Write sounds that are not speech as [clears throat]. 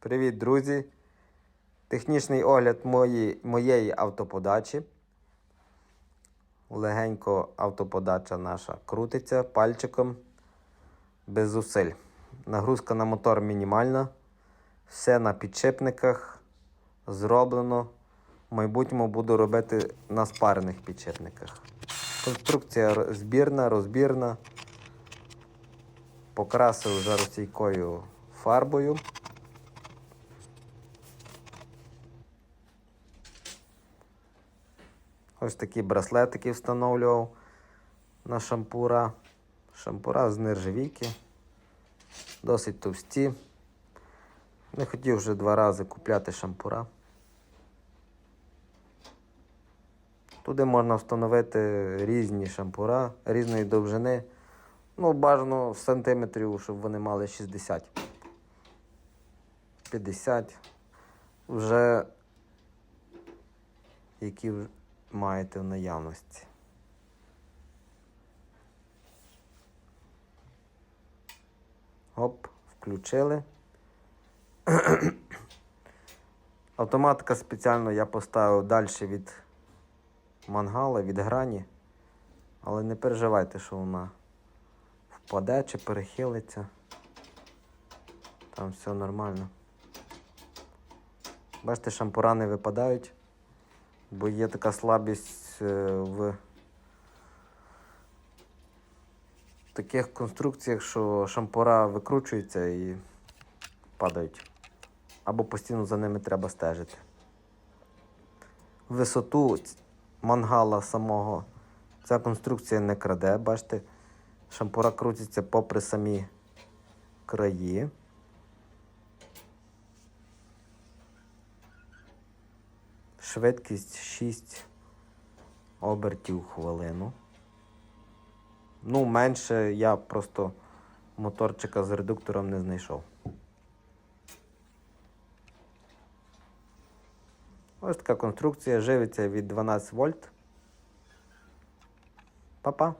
Привіт, друзі! Технічний огляд мої, моєї автоподачі. Легенько автоподача наша крутиться пальчиком без зусиль. Нагрузка на мотор мінімальна. Все на підшипниках зроблено. В майбутньому буду робити на спарених підшипниках. Конструкція збірна, розбірна. Покрасив жаростійкою фарбою. Ось такі браслетики встановлював на шампура. Шампура з нержавійки. Досить товсті. Не хотів вже два рази купляти шампура. Туди можна встановити різні шампура різної довжини. Ну, бажано в сантиметрів, щоб вони мали 60. 50. Вже які маєте в наявності. Оп, включили. [clears throat] Автоматика спеціально я поставив далі від мангала, від грані. Але не переживайте, що вона впаде чи перехилиться. Там все нормально. Бачите, шампура не випадають, бо є така слабість е, в таких конструкціях, що шампура викручуються і падають. Або постійно за ними треба стежити. Висоту мангала самого ця конструкція не краде, бачите, шампура крутиться попри самі краї. Швидкість 6 обертів хвилину. Ну, менше я просто моторчика з редуктором не знайшов. Ось така конструкція живиться від 12 вольт. Па-па.